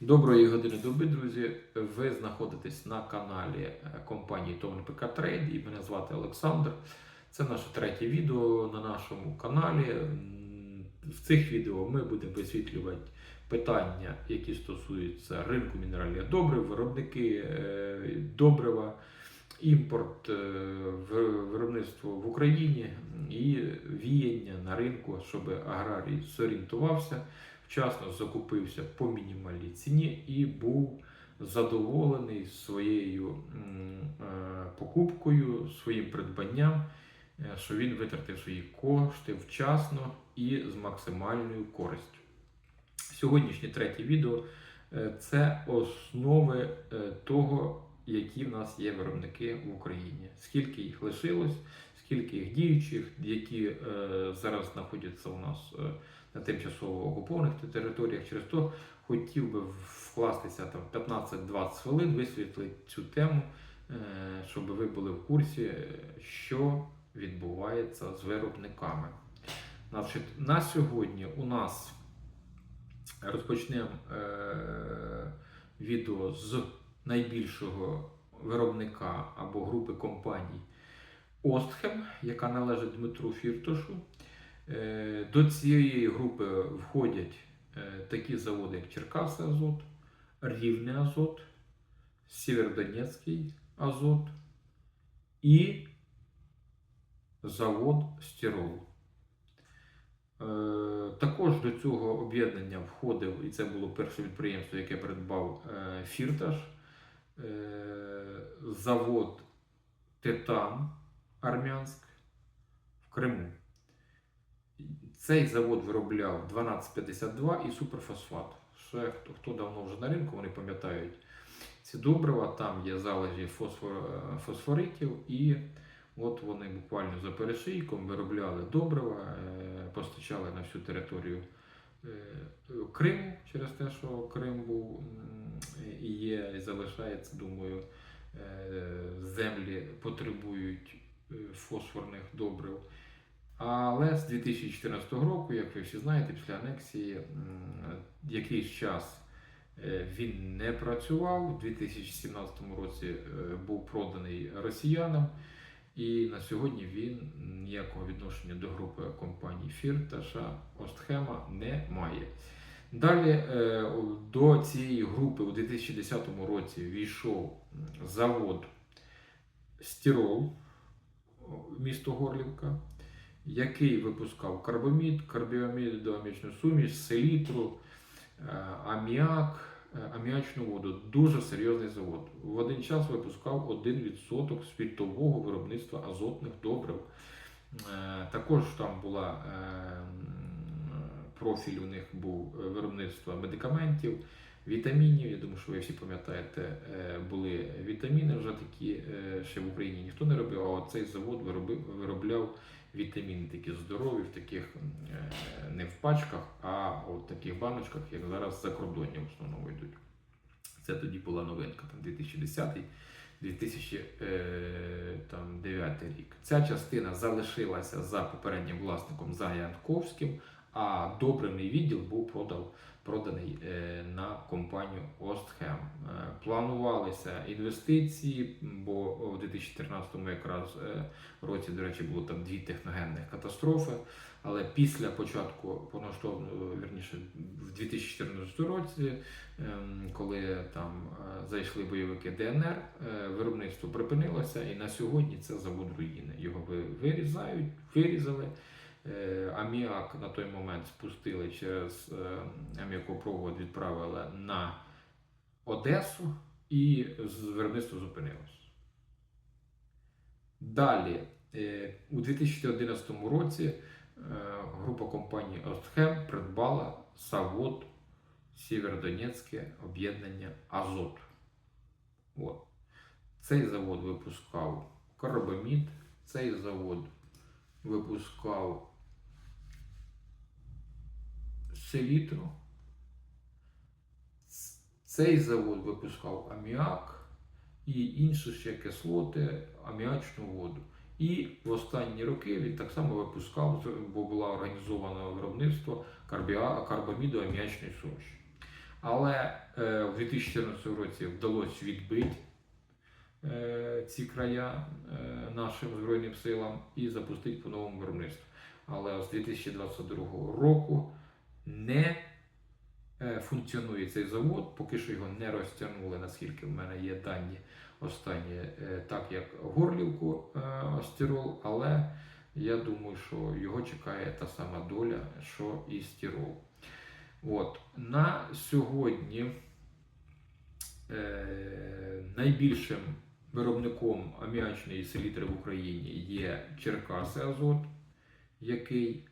Доброї години доби, друзі. Ви знаходитесь на каналі е, компанії Томн ПК Трейд і мене звати Олександр. Це наше третє відео на нашому каналі. В цих відео ми будемо висвітлювати питання, які стосуються ринку мінеральних добрив, виробники е, добрива, імпорт, е, виробництво в Україні і віяння на ринку, щоб аграрій зорієнтувався вчасно закупився по мінімальній ціні і був задоволений своєю е, покупкою, своїм придбанням, е, що він витратив свої кошти вчасно і з максимальною користю. Сьогоднішнє третє відео е, це основи того, які в нас є виробники в Україні, скільки їх лишилось, скільки їх діючих, які зараз знаходяться у нас на тимчасово окупованих територіях. Через то хотів би вкластися там 15-20 хвилин, висвітлити цю тему, е, щоб ви були в курсі, що відбувається з виробниками. Значить, на сьогодні у нас розпочнемо е, відео з найбільшого виробника або групи компаній Остхем, яка належить Дмитру Фіртошу. Е, До цієї групи входять е, такі заводи, як Черкаси Азот, Рівне Азот, Сєвєродонецький Азот і завод Стірол. Е, Також до цього об'єднання входив, і це було перше підприємство, яке придбав Фірташ, завод Титан Армянськ в Криму. Цей завод виробляв 1252 і суперфосфат. Ще хто, хто давно вже на ринку, вони пам'ятають ці добрива, там є залежі фосфор, е, фосфоритів, і от вони буквально за перешийком виробляли добрива, е, постачали на всю територію е, Криму через те, що Крим був і є, і залишається, думаю, землі потребують фосфорних добрив. Але з 2014 року, як ви всі знаєте, після анексії якийсь час е, він не працював. У 2017 році е, був проданий росіянам, і на сьогодні він ніякого відношення до групи компаній Фірташа Остхема не має. Далі е, до цієї групи у 2010 році війшов завод Стірол, місто Горлівка який випускав карбамід, карбіомідуамічну суміш, селітру, е, аміак, е, аміачну воду. Дуже серйозний завод. В один час випускав 1% світового виробництва азотних добрив. Е, Також там була профіль у них був виробництво медикаментів, вітамінів. Я думаю, що ви всі пам'ятаєте, були вітаміни вже такі, ще в Україні ніхто не робив, а цей завод виробляв вітаміни такі здорові, в таких е, не в пачках, а от таких баночках, як зараз за кордоні в основному йдуть. Це тоді була новинка, там 2010 2009 рік. Ця частина залишилася за попереднім власником за Янковським, а добривний відділ був продав, проданий е, на компанію Остхем. Е, планувалися інвестиції, бо у 2014 якраз е, році, до речі, було там дві техногенних катастрофи. Але після початку повноштовного, вірніше, в 2014 році, ем, коли там зайшли бойовики ДНР, виробництво припинилося, і на сьогодні це завод руїни. Його вирізають, вирізали. Е, Аміак на той момент спустили через е, аміакопровод, відправили на Одесу, і виробництво зупинилось. Далі, е, у 2011 році група компаній Остхем придбала завод Сєвєродонецьке об'єднання Азот. От. Цей завод випускав карбамід, цей завод випускав селітру. Цей завод випускав аміак і інші ще кислоти, аміачну воду. І в останні роки він так само випускав, бо було організовано виробництво карбаміду аміачної суміші. Але е, в 2014 році вдалося відбити е, ці края е, нашим Збройним силам і запустити по новому виробництву. Але з 2022 року не е, функціонує цей завод, поки що його не розтягнули, наскільки в мене є дані останні, е, так як Горлівку е, але я думаю, що його чекає та сама доля, що і Стірол. От. На сьогодні е, найбільшим виробником аміачної селітри в Україні є Черкаси Азот, який,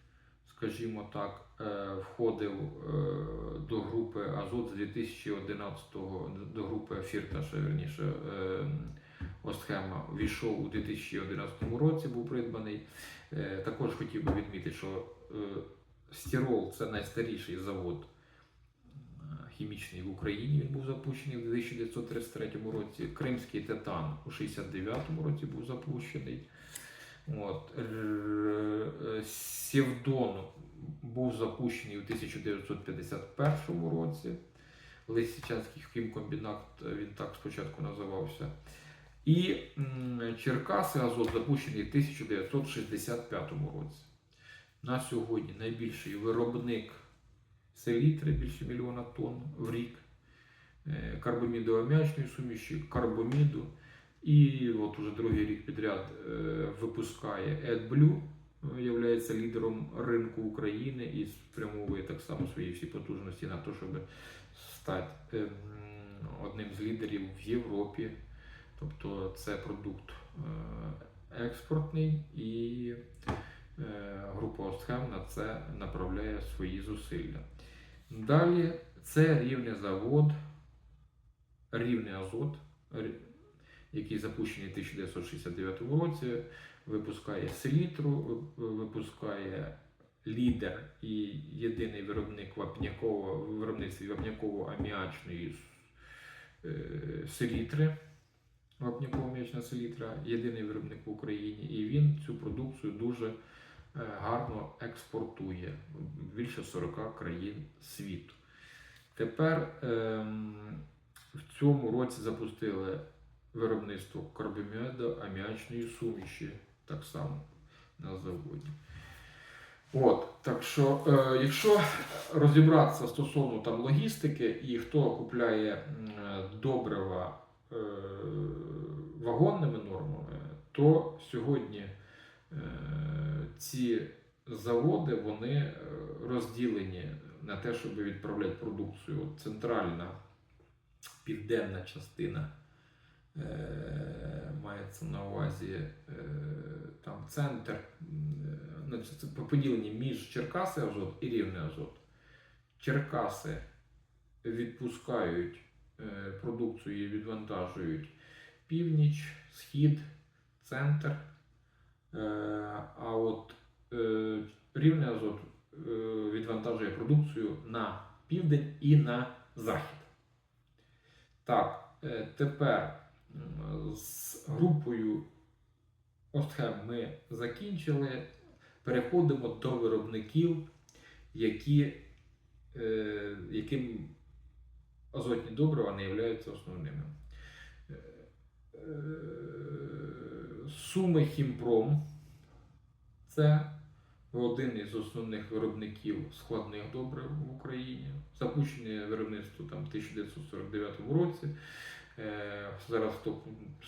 скажімо так, е, входив е, до групи Азот з 2011 го до групи Фірташа, верніше, е, Остхема війшов у 2011 році, був придбаний. Також хотів би відмітити, що Стірол це найстаріший завод хімічний в Україні. Він був запущений в 1933 році. Кримський титан у 69-му році був запущений. От. Р- е, був запущений у 1951 році. Лисичанський хімкомбінат, е, він так спочатку називався. І Черкаси Азот запущений в 1965 році. На сьогодні найбільший виробник селітри більше мільйона тонн в рік, е, карбомідоаміачної суміші, карбоміду. І от уже другий рік підряд е, випускає AdBlue, е, являється лідером ринку України і спрямовує так само свої всі потужності на те, щоб стати ем, одним з лідерів в Європі. Тобто це продукт е, експортний і е, група Остхем на це направляє свої зусилля. Далі це рівний завод, рівний азот, який запущений в 1969 році, випускає селітру, випускає лідер і єдиний виробник вапняково, в виробництві вапняково-аміачної е, селітри. Вапняково-аміачна селітра, єдиний виробник в Україні, і він цю продукцію дуже е, гарно експортує в більше 40 країн світу. Тепер ем, в цьому році запустили виробництво карбоміду аміачної суміші, так само на заводі. От, так що, е, якщо розібратися стосовно там логістики і хто купляє е, добрива е, вагонними нормами, то сьогодні е, ці заводи вони е, розділені на те, щоб відправляти продукцію. От Центральна південна частина мається на увазі е, там центр, е, це поділені між Черкаси Азот і Рівне Азот. Черкаси відпускають е, продукцію і відвантажують північ, схід, центр. Е, А от е, Рівне Азот е, відвантажує продукцію на південь і на захід. Так, е, тепер з групою Остхем ми закінчили. Переходимо до виробників, які, е, яким азотні добрива не являються основними. Е, е, Суми Хімпром це один із основних виробників складних добрив в Україні. Запущене виробництво там в 1949 році. Е, Зараз хто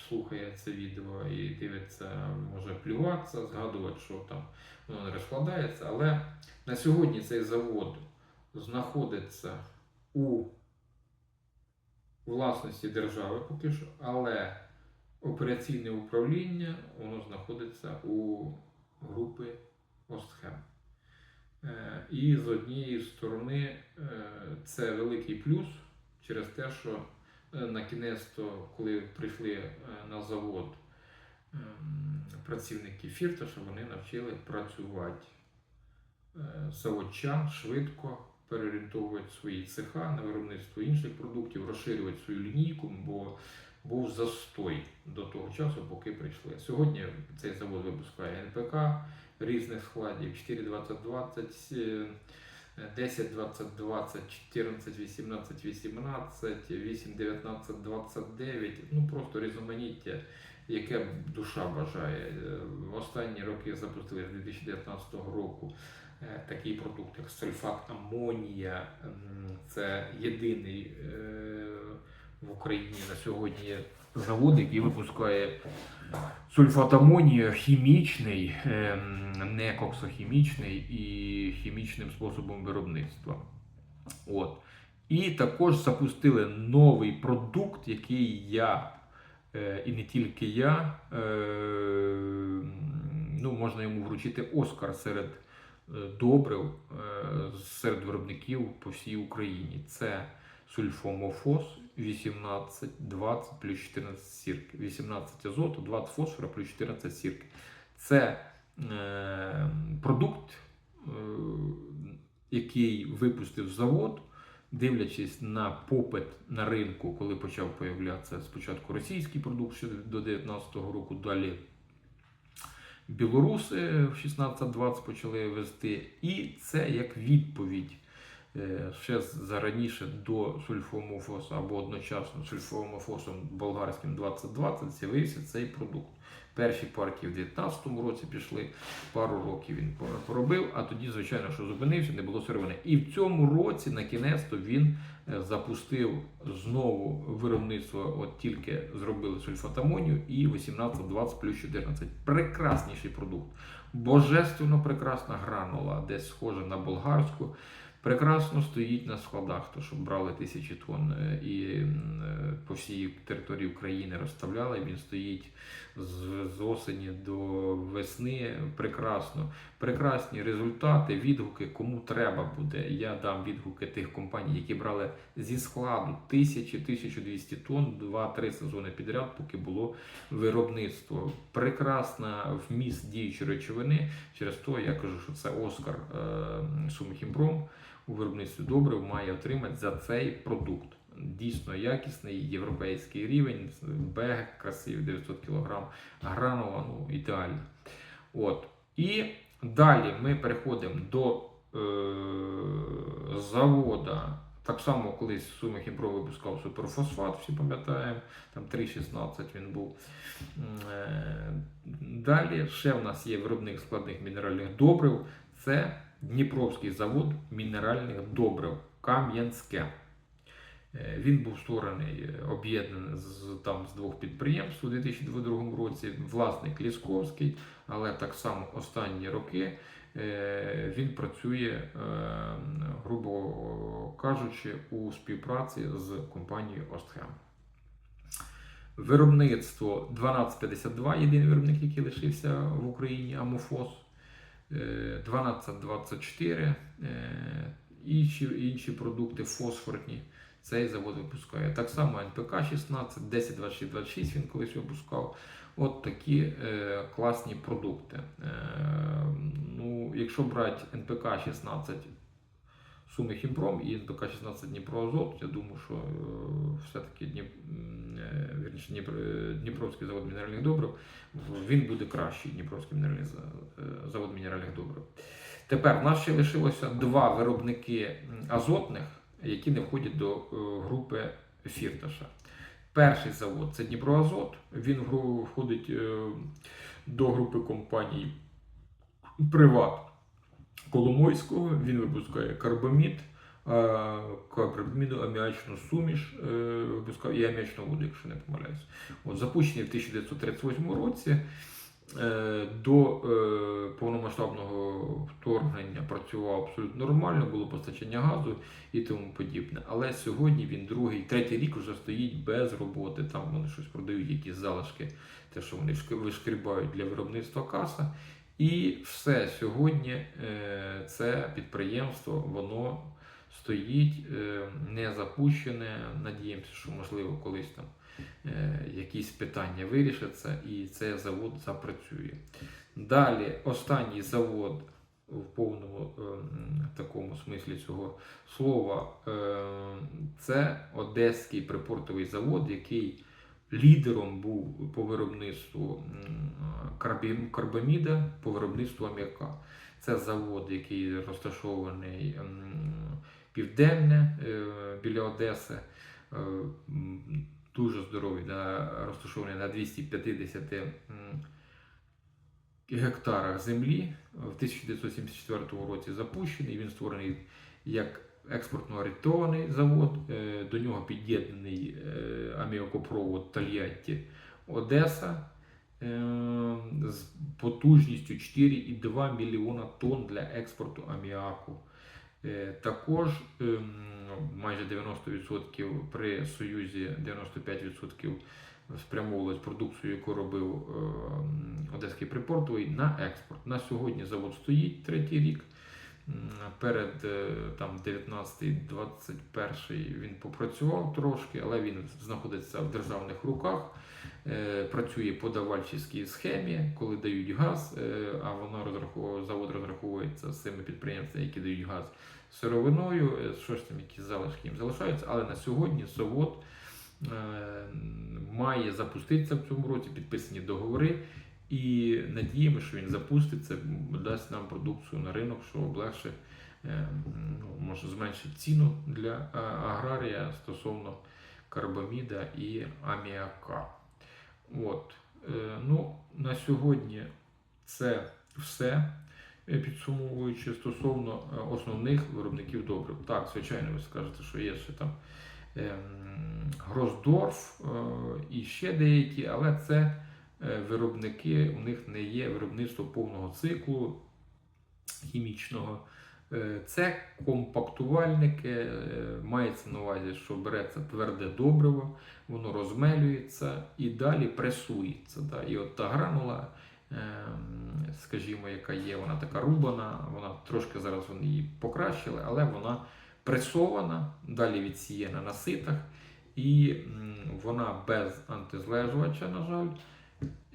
слухає це відео і дивиться, може плюватися, згадувати, що там воно не розкладається. Але на сьогодні цей завод знаходиться у власності держави поки що, але операційне управління воно знаходиться у групи Остхем. Е, І з однієї сторони е, це великий плюс через те, що на кінець, коли прийшли е, на завод ем, працівники Фірташа, вони навчили працювати е, заводчан швидко, переорієнтовувати свої цеха на виробництво інших продуктів, розширювати свою лінійку, бо був застой до того часу, поки прийшли. Сьогодні цей завод випускає НПК різних складів 42020, е, е, 10, 20, 20, 14, 18, 18, 8, 19, 29. Ну просто різноманіття, яке душа бажає. Е, В останні роки запустили з 2019 року е, такий продукт, як сульфат амонія. Це єдиний е, в Україні на сьогодні завод, який випускає сульфат амонію хімічний, ем, не коксохімічний і хімічним способом виробництва. От. І також запустили новий продукт, який я, е, і не тільки я, е, ну, можна йому вручити Оскар серед е, добрив, серед виробників по всій Україні. Це сульфомофос 18, 20 плюс 14 сірки. 18 азоту, 20 фосфора плюс 14 сірки. Це е, продукт, е, який випустив завод, дивлячись на попит на ринку, коли почав появлятися спочатку російський продукт ще до 2019 року, далі білоруси в 16-20 почали вести. І це як відповідь ще зараніше до сульфомофосу або одночасно сульфомофосом болгарським 2020 з'явився цей продукт. Перші партії в 2019 році пішли, пару років він поробив, а тоді, звичайно, що зупинився, не було сировини. І в цьому році, на кінець-то він е, запустив знову виробництво, от тільки зробили сульфатамонію і 18-20 плюс 14. Прекрасніший продукт. Божественно прекрасна гранула, десь схожа на болгарську. Прекрасно стоїть на складах, то що брали тисячі тонн е, і е, по всій території України розставляли. Він стоїть з, з осені до весни. Прекрасно, прекрасні результати, відгуки. Кому треба буде. Я дам відгуки тих компаній, які брали зі складу тисячі, 1200 тонн, 2-3 сезони підряд, поки було виробництво. Прекрасна вміст діючої речовини. Через то я кажу, що це Оскар е, Сумхімпром у виробництві добрив має отримати за цей продукт. Дійсно якісний європейський рівень, бег красивий 900 кг, гранула, ну ідеально. От. І далі ми переходимо до е, завода. Так само колись Суми Хімпро випускав суперфосфат, всі пам'ятаємо, там 3,16 він був. Е, Далі ще в нас є виробник складних мінеральних добрив. Це Дніпровський завод мінеральних добрив Кам'янське. Е, Він був створений, е, об'єднаний з, там, з двох підприємств у 2022 році. Власник Лісковський, але так само останні роки е, він працює, грубо кажучи, у співпраці з компанією Остхем. Виробництво 1252, єдиний виробник, який лишився в Україні, Амофос. Е, 1224, е, інші, інші продукти фосфорні. Цей завод випускає. Так само НПК 16, 1026 26 він колись випускав. От такі е, класні продукти. Е, ну, якщо брати НПК 16 Суми Хімпром і НПК 16 Дніпроазот, я думаю, що е, все-таки Дніп, е, Дніпро, е, Дніпровський завод мінеральних добрив, він буде кращий Дніпровський мінеральний за- е, завод мінеральних добрив. Тепер в нас ще лишилося два виробники азотних, які не входять до е, групи Фірташа. Перший завод це Дніпроазот. Він входить е, до групи компаній Приват Коломойського. Він випускає карбамід, е, карбаміду аміачну суміш, випускав і аміачну воду, якщо не помиляюсь. От, запущений в 1938 році. Е, До е, повномасштабного вторгнення працював абсолютно нормально, було постачання газу і тому подібне. Але сьогодні він другий, третій рік вже стоїть без роботи. Там вони щось продають, якісь залишки, те, що вони вишкрібають для виробництва каса. І все сьогодні е, це підприємство, воно стоїть не запущене. Надіємося, що можливо колись там якісь питання вирішаться і цей завод запрацює. Далі останній завод в повному е, такому смислі цього слова е, це Одеський припортовий завод, який лідером був по виробництву карбаміда, по виробництву аміака. Це завод, який розташований південне е, біля Одеси. Дуже здоровий, да, розташований на 250 гектарах землі. В 1974 році запущений. Він створений як експортно-орієнтований завод. Е, До нього під'єднаний е, аміакопровод Тольятті Одеса е, з потужністю 4,2 мільйона тонн для експорту аміаку. Е, Також ем, майже 90% при Союзі 95% спрямовувалась продукцію, яку робив ем, Одеський припортовий, на експорт. На сьогодні завод стоїть третій рік. Перед е, 19-21 він попрацював трошки, але він знаходиться в державних руках. Е, Працює по давальчиській схемі, коли дають газ, е, а воно розраховує, завод розраховується з цими підприємствами, які дають газ сировиною, е, що ж там якісь залишки їм залишаються. Але на сьогодні завод має запуститися в цьому році, підписані договори. І надіємо, що він запуститься, дасть нам продукцію на ринок, що облегше ну, може зменшить ціну для аграрія стосовно карбаміда і аміака. От. Е, Ну, на сьогодні це все. Е, Підсумовуючи стосовно е, основних виробників добрив. Так, звичайно, ви скажете, що є ще там ем, Гросдорф е, і ще деякі, але це виробники, у них не є виробництво повного циклу хімічного. Е, Це компактувальники, е, мається на увазі, що береться тверде добриво, воно розмелюється і далі пресується. Да? І от та гранула, ем, скажімо, яка є, вона така рубана, вона трошки зараз вони її покращили, але вона пресована, далі відсіяна на ситах, і вона без антизлежувача, на жаль.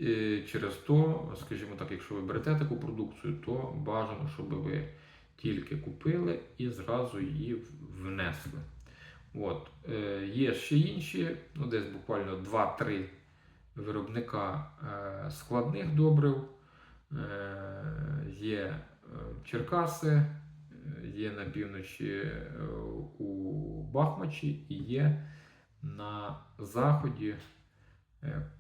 Е, Через то, скажімо так, якщо ви берете таку продукцію, то бажано, щоб ви тільки купили і зразу її внесли. От. Е, Є ще інші, ну десь буквально 2-3 виробника е, складних добрив. Е, Є е, Черкаси, е, є на півночі е, у Бахмачі і є на заході е,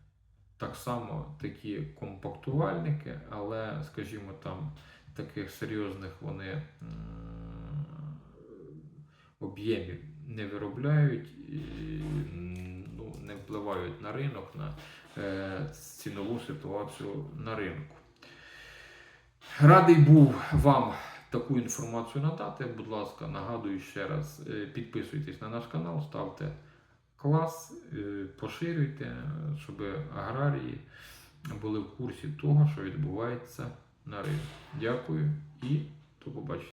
так само такі компактувальники, але, скажімо, там таких серйозних вони об'ємів не виробляють і ну, не впливають на ринок, на е, цінову ситуацію на ринку. Радий був вам таку інформацію надати. Будь ласка, нагадую ще раз, е, підписуйтесь на наш канал, ставте клас, е, поширюйте, щоб аграрії були в курсі того, що відбувається на ринку. Дякую і до побачення.